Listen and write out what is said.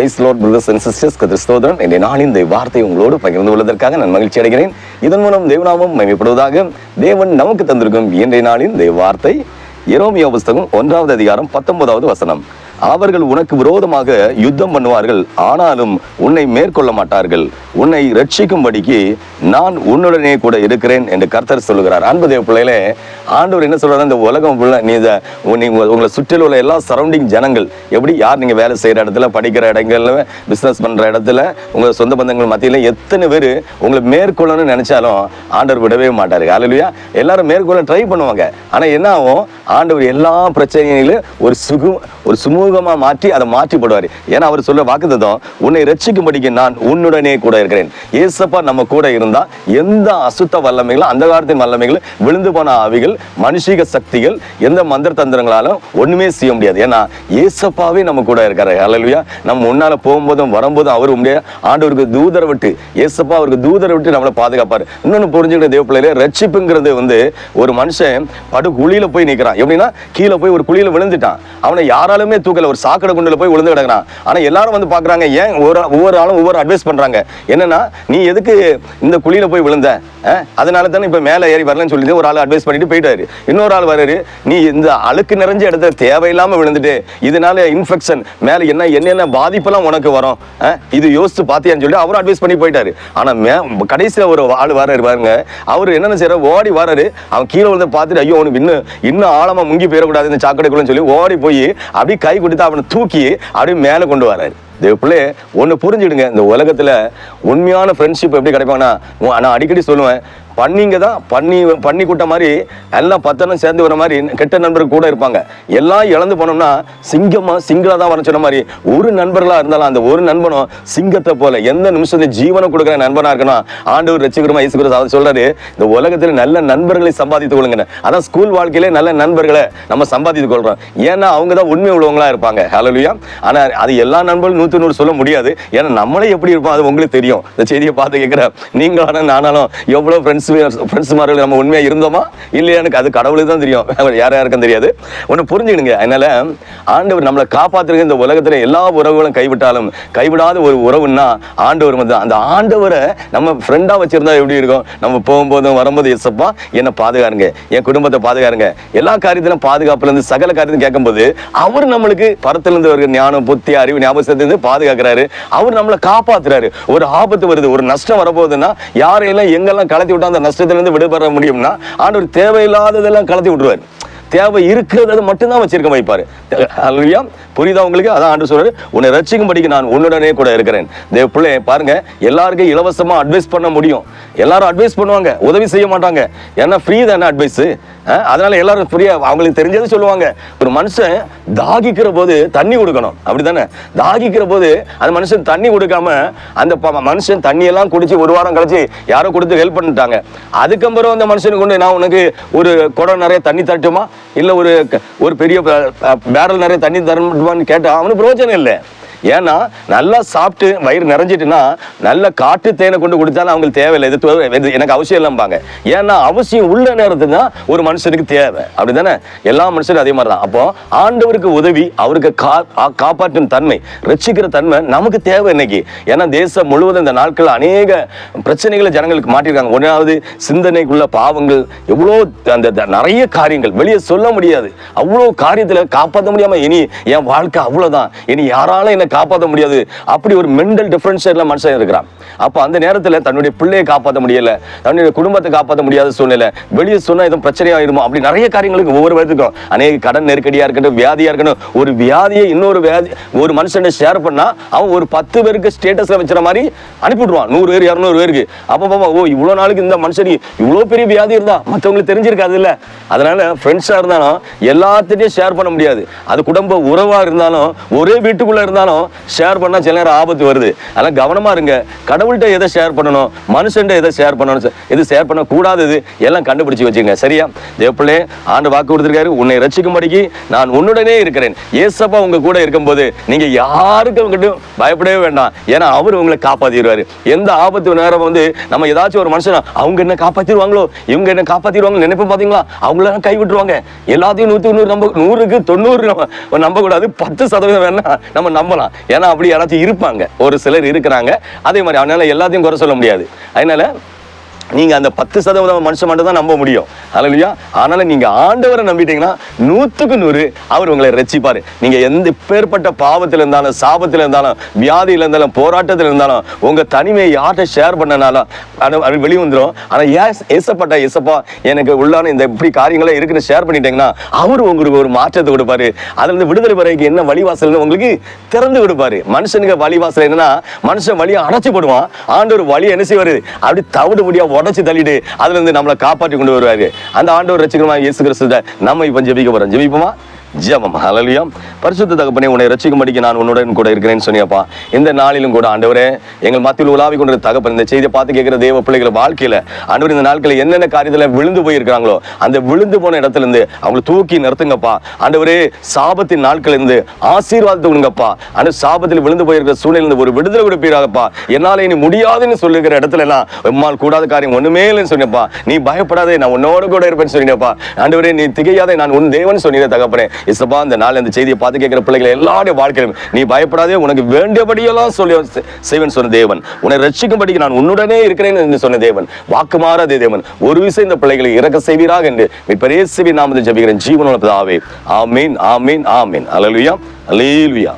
Praise lord brothers and sisters கிறிஸ்தோதரன் இந்த நாளின் இந்த வார்த்தை உங்களோடு பகிர்ந்து கொள்வதற்காக நான் மகிழ்ச்சி அடைகிறேன். இதன் மூலம் தேவநாமம் மகிமைப்படுவதாக தேவன் நமக்கு தந்திருக்கும் இன்றைய நாளின் இந்த வார்த்தை. எரோமியா புஸ்தகம் ஒன்றாவது அதிகாரம் பத்தொன்பதாவது வசனம். அவர்கள் உனக்கு விரோதமாக யுத்தம் பண்ணுவார்கள். ஆனாலும் உன்னை மேற்கொள்ள மாட்டார்கள். உன்னை ரட்சிக்கும்படிக்கு நான் உன்னுடனே கூட இருக்கிறேன் என்று கர்த்தர் சொல்லுகிறார். அன்பு தேவ பிள்ளைகளே ஆண்டவர் என்ன சொல்றாரு இந்த உலகம் நீ இதை உங்களை சுற்றிலும் உள்ள எல்லா சரௌண்டிங் ஜனங்கள் எப்படி யார் நீங்க வேலை செய்கிற இடத்துல படிக்கிற இடங்கள்ல பிஸ்னஸ் பண்ற இடத்துல உங்கள் சொந்த பந்தங்கள் மத்தியில் எத்தனை பேர் உங்களை மேற்கொள்ளணும்னு நினைச்சாலும் ஆண்டவர் விடவே மாட்டாரு. அல்லையா எல்லாரும் மேற்கொள்ள ட்ரை பண்ணுவாங்க. ஆனால் என்ன ஆகும்? ஆண்டவர் எல்லா பிரச்சனைகளையும் ஒரு சுகு ஒரு சுமூகமா மாற்றி அதை மாற்றி போடுவார் ஏன்னா அவர் சொல்ல வாக்குத்தத்தம் உன்னை ரட்சிக்கும்படிக்கு நான் உன்னுடனே கூட இருக்கிறேன். ஏசப்பா நம்ம கூட இருந்தா எந்த அசுத்த வல்லமைகளும் அந்த காலத்தின் வல்லமைகளும் விழுந்து போன ஆவிகள் மனுஷிக சக்திகள் எந்த மந்திர தந்திரங்களாலும் ஒண்ணுமே செய்ய முடியாது. ஏன்னா ஏசப்பாவே நம்ம கூட இருக்காரு. அல்லையா நம்ம முன்னால போகும்போதும் வரும்போதும் அவர் முடியாது ஆண்டவருக்கு தூதரை விட்டு ஏசப்பா அவருக்கு தூதரை விட்டு நம்மளை பாதுகாப்பாரு. இன்னொன்னு புரிஞ்சுக்கிட்ட தேவ பிள்ளையில ரட்சிப்புங்கிறது வந்து ஒரு மனுஷன் படு குழியில போய் நிற்கிறான் எப்படின்னா கீழே போய் ஒரு குழியில விழுந்துட்டான். அவனை யாராலுமே தூக்க தூக்கல ஒரு சாக்கடை குண்டில் போய் விழுந்து கிடக்குறான். ஆனால் எல்லாரும் வந்து பார்க்குறாங்க ஏன் ஒரு ஒவ்வொரு ஆளும் ஒவ்வொரு அட்வைஸ் பண்ணுறாங்க என்னன்னா நீ எதுக்கு இந்த குழியில் போய் விழுந்த? அதனால தானே இப்போ மேலே ஏறி வரலன்னு சொல்லிட்டு ஒரு ஆள் அட்வைஸ் பண்ணிட்டு போயிட்டாரு. இன்னொரு ஆள் வராரு நீ இந்த அழுக்கு நிறைஞ்ச இடத்துல தேவையில்லாமல் விழுந்துட்டு இதனால இன்ஃபெக்ஷன் மேலே என்ன என்னென்ன பாதிப்பெல்லாம் உனக்கு வரும்? இது யோசிச்சு பார்த்தியான்னு சொல்லி அவரும் அட்வைஸ் பண்ணி போயிட்டாரு. ஆனால் மே கடைசியில் ஒரு ஆள் வராரு பாருங்க அவர் என்னென்ன செய்யற ஓடி வராரு அவன் கீழே விழுந்து பார்த்துட்டு ஐயோ உனக்கு இன்னும் இன்னும் ஆழமாக முங்கி போயிடக்கூடாது இந்த சாக்கடைக்குள்ளன்னு சொல்லி ஓடி போய் அப்படி கை கொடுத்து அவனை தூக்கி அப்படியே மேலே கொண்டு வராரு தேவ பிள்ளையே ஒன்று புரிஞ்சுடுங்க இந்த உலகத்தில் உண்மையான ஃப்ரெண்ட்ஷிப் எப்படி கிடைப்பாங்கன்னா நான் அடிக்கடி சொல்லுவேன் பண்ணிங்க தான் பண்ணி பண்ணி கூட்ட மாதிரி எல்லாம் பத்தனம் சேர்ந்து வர மாதிரி கெட்ட நண்பர்கள் கூட இருப்பாங்க. எல்லாம் இழந்து போனோம்னா சிங்கமா சிங்களா தான் வர சொன்ன மாதிரி ஒரு நண்பர்களா இருந்தாலும் அந்த ஒரு நண்பனும் சிங்கத்தை போல எந்த நிமிஷத்தையும் ஜீவனை கொடுக்குற நண்பனா இருக்கணும் ஆண்டவர் ரசிக்கிறமா இயேசுகிறோம் அதை சொல்றாரு இந்த உலகத்தில் நல்ல நண்பர்களை சம்பாதித்து கொள்ளுங்க அதான் ஸ்கூல் வாழ்க்கையிலே நல்ல நண்பர்களை நம்ம சம்பாதித்து கொள்றோம். ஏன்னா அவங்க தான் உண்மை உள்ளவங்களா இருப்பாங்க. ஹலோ ஆனா அது எல்லா நண்பர்களும் நூறு சொல்ல முடியாது. ஏன்னா நம்மளே எப்படி இருப்போம் அது உங்களுக்கு தெரியும். இந்த செய்தியை பார்த்து கேட்குற நீங்களும் நானாலும் எவ்வளோ ஃப்ரெண்ட்ஸ் ஃப்ரெண்ட்ஸ் மாதிரி நம்ம உண்மையா இருந்தோமா? இல்லையா எனக்கு அது கடவுளுக்கு தான் தெரியும். யார் யாருக்கும் தெரியாது. ஒன்று புரிஞ்சுக்கிடுங்க. அதனால ஆண்டவர் நம்மளை காப்பாத்துறதுக்கு இந்த உலகத்துல எல்லா உறவுகளும் கைவிட்டாலும் கைவிடாத ஒரு உறவுன்னா ஆண்டவர் வந்து அந்த ஆண்டவரை நம்ம ஃப்ரெண்டா வச்சுருந்தா எப்படி இருக்கும்? நம்ம போகும்போதும் வரும்போது எசப்பா என்னை பாதுகாருங்க. என் குடும்பத்தை பாதுகாருங்க. எல்லா காரியத்திலும் பாதுகாப்புல இருந்து சகல காரியத்தையும் கேட்கும்போது அவர் நம்மளுக்கு பரத்துலேருந்து ஒரு ஞானம் புத்தி அறிவு ஞாபகத்திலிருந்து பாதுகாக்கிறாரு. அவர் நம்மளை காப்பாத்துறாரு. ஒரு ஆபத்து வருது ஒரு நஷ்டம் வரப்போகுதுன்னா யாரையெல்லாம் எங்கெல்லாம் கலத்தி விட்டா அந்த நஷ்டத்துல இருந்து விடுபட முடியும்னா ஆண்டவர் தேவையில்லாததெல்லாம் கலத்தி விட்டுருவாரு. தேவை இருக்கிறது மட்டும்தான் வச்சிருக்க வைப்பாரு. அல்லையா புரியுதா உங்களுக்கு? அதான் ஆண்டு சொல்றாரு உன்னை ரட்சிக்கும்படிக்கு நான் உன்னுடனே கூட இருக்கிறேன். தேவ பிள்ளை பாருங்க எல்லாருக்கும் இலவசமா அட்வைஸ் பண்ண முடியும். எல்லாரும் அட்வைஸ் பண்ணுவாங்க உதவி செய்ய மாட்டாங்க. ஏன்னா ஃப்ரீ தானே அட்வைஸ் அதனால எல்லாரும் ஃப்ரீயா அவங்களுக்கு தெரிஞ்சது சொல்லுவாங்க. ஒரு மனுஷன் தாகிக்கிற போது தண்ணி கொடுக்கணும். அப்படிதானே தாகிக்கிற போது அந்த மனுஷன் தண்ணி கொடுக்காம அந்த ப- மனுஷன் தண்ணி எல்லாம் குடிச்சு ஒரு வாரம் கழிச்சு யாரோ கொடுத்து ஹெல்ப் பண்ணிட்டாங்க. அதுக்கப்புறம் அந்த மனுஷனுக்கு கொண்டு நான் உனக்கு ஒரு குடம் நிறைய தண்ணி தரட்டுமா? இல்ல ஒரு ஒரு பெரிய பேரல் நிறைய தண்ணி தரட்டுமான்னு கேட்டால் அவனுக்கு பிரயோஜனம் இல்லை. ஏன்னா நல்லா சாப்பிட்டு வயிறு நிறைஞ்சிட்டுன்னா நல்ல காட்டு தேனை கொண்டு கொடுத்தாலும் அவங்களுக்கு தேவையில்லை. இது எனக்கு அவசியம் இல்லம்பாங்க. ஏன்னா அவசியம் உள்ள நேரத்துக்கு தான் ஒரு மனுஷனுக்கு தேவை. அப்படிதானே? எல்லா மனுஷரும் அதே மாதிரி தான் அப்போ ஆண்டவருக்கு உதவி அவருக்கு கா காப்பாற்றும் தன்மை ரசிக்கிற தன்மை நமக்கு தேவை இன்னைக்கு. ஏன்னா தேசம் முழுவதும் இந்த நாட்கள் அநேக பிரச்சனைகளை ஜனங்களுக்கு மாட்டிருக்காங்க ஒன்றாவது சிந்தனைக்குள்ள பாவங்கள் எவ்வளோ அந்த த- நிறைய காரியங்கள். வெளியே சொல்ல முடியாது. அவ்வளோ காரியத்தில் காப்பாற்ற முடியாமல் இனி என் வாழ்க்கை அவ்வளோதான் இனி யாராலும் என்னை காப்பாற்ற முடியாது. அப்படி ஒரு மென்டல் டிஃபரன்ஷியேட்ல மனுஷன் இருக்கிறான். அப்போ அந்த நேரத்தில் தன்னுடைய பிள்ளையை காப்பாற்ற முடியலை தன்னுடைய குடும்பத்தை காப்பாற்ற முடியாத சூழ்நிலை வெளியே சொன்னால் எதுவும் பிரச்சனையாயிருமோ அப்படி நிறைய காரியங்களுக்கு ஒவ்வொரு பேருக்கும் அநேக கடன் நெருக்கடியாக இருக்கட்டும் வியாதியாக இருக்கட்டும் ஒரு வியாதியை இன்னொரு வியாதி ஒரு மனுஷன் ஷேர் பண்ணால் அவன் ஒரு பத்து பேருக்கு ஸ்டேட்டஸில் வச்சுற மாதிரி அனுப்பிவிடுவான் நூறு பேர் இரநூறு பேருக்கு. அப்போ பாப்பா ஓ இவ்வளோ நாளுக்கு இந்த மனுஷனுக்கு இவ்வளோ பெரிய வியாதி இருந்தா மற்றவங்களுக்கு தெரிஞ்சிருக்காது இல்லை. அதனால ஃப்ரெண்ட்ஸாக இருந்தாலும் எல்லாத்திட்டையும் ஷேர் பண்ண முடியாது. அது குடும்ப உறவாக இருந்தாலும் ஒரே வீட்டுக்குள்ளே இருந்தாலும் ஷேர் பண்ணா சில நேரம் ஆபத்து வருது. அதெல்லாம் கவனமா இருங்க. கடவுள்கிட்ட எதை ஷேர் பண்ணணும்? மனுஷன்ட்ட எதை ஷேர் பண்ணணும் எது ஷேர் பண்ணக்கூடாது இது. எல்லாம் கண்டுபிடிச்சி வச்சுங்க சரியா? தேவப்பிள்ளே ஆண்டு வாக்கு கொடுத்துருக்காரு. உன்னை ரட்சிக்கும்படிக்கு நான் உன்னுடனே இருக்கிறேன். ஏசப்பா உங்கள் கூட இருக்கும்போது நீங்கள் யாருக்கும் கிட்டும் பயப்படவே வேண்டாம். ஏன்னா அவர் உங்களை காப்பாற்றிடுவார் எந்த ஆபத்து நேரம் வந்து நம்ம ஏதாச்சும் ஒரு மனுஷன் அவங்க என்ன காப்பாற்றிடுவாங்களோ இவங்க என்ன காப்பாத்திடுவாங்க நினைப்பு பார்த்தீங்களா? அவங்கள கை விட்டுருவாங்க எல்லாத்தையும் நூற்றி நூறு நம்ப நூறுக்கு தொண்ணூறு நம்ம நம்பக்கூடாது. பத்து சதவீதம் வேணா நம்ம நம்பலாம். ஏன்னா அப்படி யாராச்சும் இருப்பாங்க. ஒரு சிலர் இருக்கிறாங்க. அதே மாதிரி அதனால எல்லாத்தையும் குறை சொல்ல முடியாது. அதனால நீங்க அந்த பத்து சதவீதம் மனுஷன் மட்டும் தான் நம்ப முடியும். அது இல்லையா அதனால நீங்க ஆண்டவரை நம்பிட்டீங்கன்னா நூத்துக்கு நூறு அவர் உங்களை ரட்சிப்பாரு. நீங்க எந்த பேர்பட்ட பாவத்தில் இருந்தாலும் சாபத்தில் இருந்தாலும் வியாதியில இருந்தாலும் போராட்டத்தில் இருந்தாலும் உங்க தனிமையை யார்கிட்ட ஷேர் பண்ணனாலும் அது வெளியே வந்துடும் ஆனா ஏன் ஏசப்பட்ட ஏசப்பா எனக்கு உள்ளான இந்த இப்படி காரியங்களே இருக்குன்னு ஷேர் பண்ணிட்டீங்கன்னா அவர் உங்களுக்கு ஒரு மாற்றத்தை கொடுப்பாரு. அதுல இருந்து விடுதலை வரைக்கும் என்ன வழிவாசல்னு உங்களுக்கு திறந்து கொடுப்பாரு. மனுஷனுக்கு வழிவாசல் என்னன்னா மனுஷன் வழியை அடைச்சி போடுவான். ஆண்டவர் வழி என்ன செய்வாரு? அப்படி தவிடு முடியா உடச்சி தள்ளிட்டு அதுல இருந்து நம்மளை காப்பாற்றி கொண்டு வருவாரு. அந்த ஆண்டவர் ரசிக்கிறமா இயேசு கிறிஸ்து நம்ம இப்ப ஜெபிக்க போறோம். ஜெபிப்போமா? ஜெபம். அலலியம் பரிசுத்த தகப்பனே உன்னை ரட்சிக்கும்படிக்கு நான் உன்னுடன் கூட இருக்கிறேன்னு சொன்னியப்பா. இந்த நாளிலும் கூட ஆண்டவரே எங்கள் மத்தியில் உலாவி கொண்ட தகப்பன் இந்த செய்தியை பார்த்து கேட்கிற தேவ பிள்ளைகள் வாழ்க்கையில் ஆண்டவர் இந்த நாட்களில் என்னென்ன காரியத்தில் விழுந்து போயிருக்காங்களோ அந்த விழுந்து போன இடத்துல இருந்து அவங்களை தூக்கி நிறுத்துங்கப்பா. ஆண்டவரே சாபத்தின் நாட்கள்லேருந்து ஆசீர்வாதத்தை கொடுங்கப்பா அந்த சாபத்தில் விழுந்து போயிருக்கிற சூழ்நிலிருந்து ஒரு விடுதலை கொடுப்பீராகப்பா. என்னால் இனி முடியாதுன்னு சொல்லுகிற இடத்துல எல்லாம் எம்மால் கூடாத காரியம் ஒன்றுமே இல்லைன்னு சொன்னப்பா நீ பயப்படாதே நான் உன்னோட கூட இருப்பேன்னு சொன்னப்பா ஆண்டவரே நீ திகையாதே நான் உன் தேவன் சொன்னீங்க தகப்பனே. இசப்பா இந்த நாள் இந்த செய்தியை பார்த்து கேட்கிற பிள்ளைகள் எல்லாருடைய வாழ்க்கையிலும் நீ பயப்படாதே உனக்கு வேண்டியபடியெல்லாம் சொல்லி செய்வன் சொன்ன தேவன். உன்னை ரட்சிக்கும்படிக்கு நான் உன்னுடனே இருக்கிறேன் என்று சொன்ன தேவன். வாக்கு மாறாதே தேவன். ஒரு விஷயம் இந்த பிள்ளைகளை இறக்க செய்வீராக என்று நீ பெரிய நாமத்தில் ஜபிக்கிறேன். ஜீவனோட பிதாவே. ஆமீன் ஆமீன் ஆமீன். அலலுயா அலேலுயா